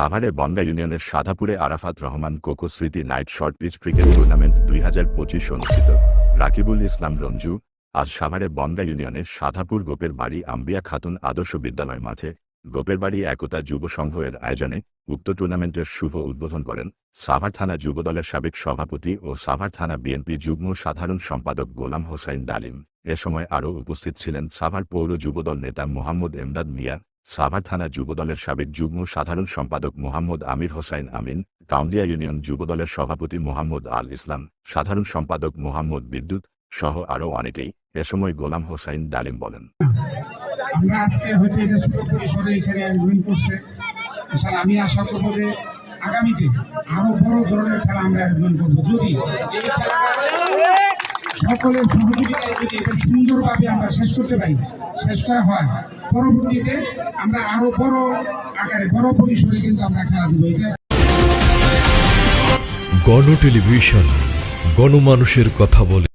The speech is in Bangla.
সাভারে বনগা ইউনিয়নের সাধাপুরে আরাফাত রহমান কোকো স্মৃতি night short pitch cricket tournament দুই হাজার পঁচিশ অনুষ্ঠিত। রাকিবুল ইসলাম রঞ্জু, আজ সাভারে বনগা ইউনিয়নের সাধাপুর গোপের বাড়ি আম্বিয়া খাতুন আদর্শ বিদ্যালয় মাঠে গোপের বাড়ি একতা যুব সংঘের আয়োজনে উক্ত টুর্নামেন্টের শুভ উদ্বোধন করেন সাভার থানা যুবদলের সাবেক সভাপতি ও সাভার থানা বিএনপি যুগ্ম সাধারণ সম্পাদক গোলাম হোসাইন ডালিম। এ সময় আরও উপস্থিত ছিলেন সাভার পৌর যুবদল নেতা মোহাম্মদ এমদাদ মিয়া সাভার থানা যুবদলের সাবেক যুগ্ম সাধারণ সম্পাদক মোহাম্মদ আমির হোসাইন আমিন কাউন্দিয়া ইউনিয়ন যুবদলের সভাপতি মোহাম্মদ আল ইসলাম, সাধারণ সম্পাদক মোহাম্মদ বিদ্যুৎ সহ আরও অনেকেই এ সময় গোলাম হোসাইন ডালিম বলেন। আমরা আজকে হয়তো এটা ছোট পরিসরে এখানে আয়োজন করছে। আমি আশা করব যে আগামীতে আরও বড় ধরনের খেলা আমরা আয়োজন করব। যদি সকলের সহযোগিতায় যদি এটা সুন্দরভাবে আমরা শেষ করতে পারি শেষ করা হয়। পরবর্তীতে আমরা আরও বড় আকারে, বড় পরিসরে কিন্তু আমরা খেলা দেবো। এটা গণ টেলিভিশন, গণমানুষের কথা বলে।